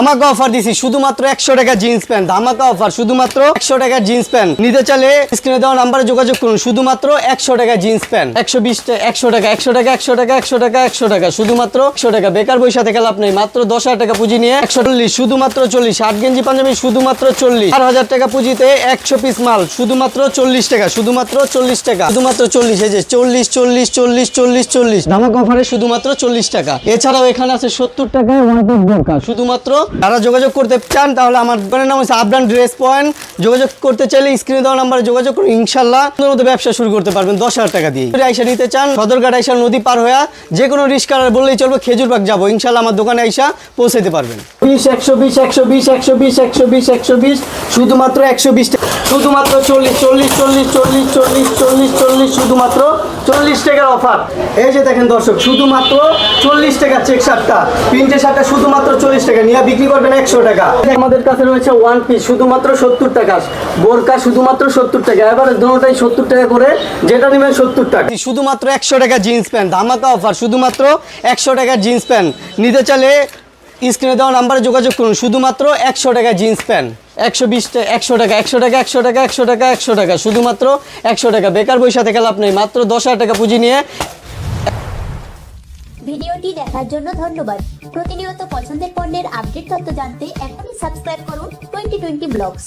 ধামাকা অফার দিছি, শুধুমাত্র একশো টাকা জিন্স প্যান্ট ধামাকা অফার শুধুমাত্র একশো টাকা জিন্স প্যান্ট নিতে চাইলে স্ক্রিনে দেওয়া নাম্বারে যোগাযোগ করুন, শুধুমাত্র একশো টাকা জিন্স প্যান্ট একশো বিশ একশো টাকা একশো টাকা একশো টাকা একশো টাকা একশো টাকা, শুধুমাত্র একশো টাকা। বেকার বৈশা থেকে লাভ নেই, মাত্র দশ হাজার টাকা পুঁজি নিয়ে একশো চল্লিশ, শুধুমাত্র চল্লিশ। আট গেঞ্জি পাঞ্জাবি, শুধুমাত্র চল্লিশ। চার হাজার টাকা পুঁজিতে একশো পিস মাল, শুধুমাত্র চল্লিশ টাকা, শুধুমাত্র চল্লিশ টাকা। শুধুমাত্র চল্লিশ, এই যে চল্লিশ চল্লিশ চল্লিশ চল্লিশ চল্লিশ। ধামাক অফারে শুধুমাত্র চল্লিশ টাকা। এছাড়াও এখানে আছে সত্তর বোরকা, শুধুমাত্র যারা যোগাযোগ করতে চান তাহলে আমার দোকানের নাম হচ্ছে আবরান ড্রেস পয়েন্ট। যোগাযোগ করতে চাইলে স্ক্রিনে দেওয়া নাম্বারে যোগাযোগ করুন, ইনশাল্লাহ মতো ব্যবসা শুরু করতে পারবেন দশ হাজার টাকা দিয়ে। আইসা নিতে চান, সদরঘাট আইসা নদী পার হয়ে যে কোনো রিস্কার বললেই চলবে, খেজুরবাগ যাব। ইনশাল্লাহ আমার দোকানে আইসা পৌঁছাতে পারবেন। বিশ, একশো বিশ একশো বিশ একশো বিশ একশো বিশ একশো বিশ, শুধুমাত্র একশো বিশ শুধুমাত্র চল্লিশ চল্লিশ চল্লিশ চল্লিশ চল্লিশ চল্লিশ চল্লিশ, শুধুমাত্র চল্লিশ টাকার অফার এই যে দেখেন দর্শক, শুধুমাত্র চল্লিশ টাকা চেক শার্টটা প্রিন্টের শার্টটা শুধুমাত্র চল্লিশ টাকা। নিয়ে বিক্রি করবেন একশো টাকা। আমাদের কাছে রয়েছে ওয়ান পিস শুধুমাত্র সত্তর টাকা। বোরকা শুধুমাত্র সত্তর টাকা। এবারে দুটোটাই সত্তর টাকা করে যেটা নেবেন সত্তর টাকা। শুধুমাত্র একশো টাকা জিন্স প্যান্ট। ধামাকা অফার শুধুমাত্র একশো টাকার জিন্স প্যান্ট। নিতে চাইলে স্ক্রিনে দেওয়া নাম্বারে যোগাযোগ করুন। শুধুমাত্র একশো টাকা জিন্স প্যান্ট। একশো বিশ টাকা একশো টাকা একশো টাকা একশো টাকা একশো টাকা একশো টাকা শুধুমাত্র একশো টাকা। বেকার বৈশা থেকে লাভ নেই মাত্র দশ হাজার টাকা পুঁজি নিয়ে ভিডিওটি দেখার জন্য ধন্যবাদ। প্রতিনিয়ত পছন্দের পণ্যের আপডেট তথ্য জানতে এখনই সাবস্ক্রাইব করুন টোয়েন্টি টোয়েন্টি ব্লগস।